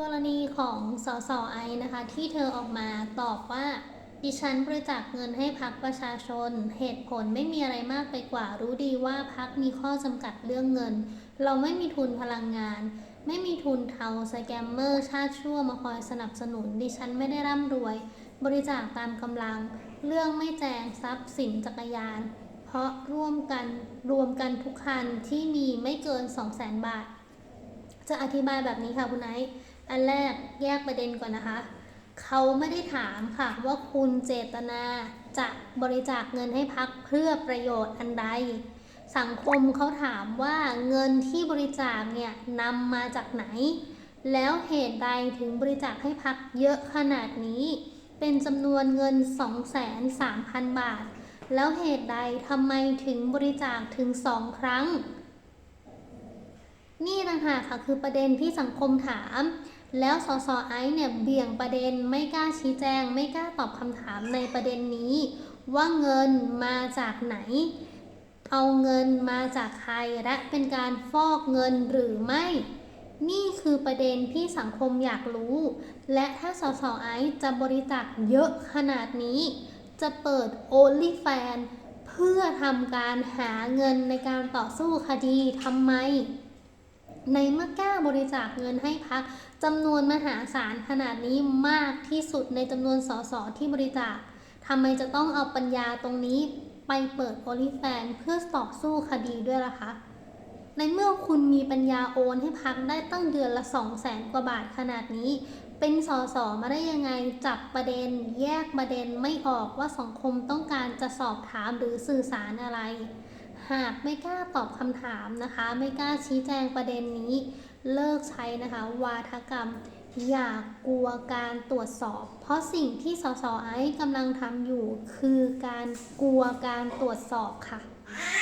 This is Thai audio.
กรณีของสสไอนะคะที่เธอออกมาตอบว่าดิฉันบริจาคเงินให้พักประชาชน เหตุผลไม่มีอะไรมากไปกว่า รู้ดีว่าพักมีข้อจำกัดเรื่องเงิน เราไม่มีทุนพลังงาน ไม่มีทุนเทาสแกมเมอร์ชาติชั่วมาคอยสนับสนุน ดิฉันไม่ได้ร่ำรวย บริจาคตามกำลัง เรื่องไม่แจงทรัพย์สินจักรยาน เพราะร่วมกันรวมกันทุกคันที่มีไม่เกิน 200,000 บาท จะอธิบายแบบนี้ค่ะคุณไอซ์ อันแรกแยกประเด็นก่อนนะคะ เขาไม่ได้ถามค่ะว่าคุณเจตนาจะบริจาคเงินให้พักเพื่อประโยชน์อันใด สังคมเขาถามว่าเงินที่บริจาคเนี่ยนำมาจากไหน แล้วเหตุใดถึงบริจาคให้พักเยอะขนาดนี้ เป็นจำนวนเงิน 2,300,000 บาท แล้วเหตุใดทำไมถึงบริจาคถึงสองครั้งนี่ต่างหากค่ะคือประเด็นที่สังคมถาม แล้วสสไอซ์เนี่ยเบี่ยงประเด็นไม่กล้าชี้แจง ไม่กล้าตอบคำถามในประเด็นนี้ ว่าเงินมาจากไหน เอาเงินมาจากใครและเป็นการฟอกเงินหรือไม่ นี่คือประเด็นที่สังคมอยากรู้ และถ้าสสไอซ์จะบริจาคเยอะขนาดนี้ จะเปิด OnlyFan เพื่อทำการหาเงินในการต่อสู้คดีทำไม ในเมื่อกล้าบริจาคเงินให้พักจำนวนมหาศาลขนาดนี้มากที่สุดในจำนวนสสที่บริจาคทำไมจะต้องเอาปัญญาตรงนี้ไปเปิดโอลิแฟนเพื่อต่อสู้คดีด้วยล่ะคะในเมื่อคุณมีปัญญาโอนให้พักได้ตั้งเดือนละ2 0 0แสนกว่าบาทขนาดนี้ เป็นสสมาได้ยังไงจับประเด็น แยกประเด็นไม่ออกว่าสังคมต้องการจะสอบถามหรือสื่อสารอะไร หากไม่กล้าตอบคำถามนะคะ ไม่กล้าชี้แจงประเด็นนี้ เลิกใช้นะคะ วาทกรรม อย่ากลัวการตรวจสอบ เพราะสิ่งที่สสไอซ์กำลังทำอยู่ คือการกลัวการตรวจสอบค่ะ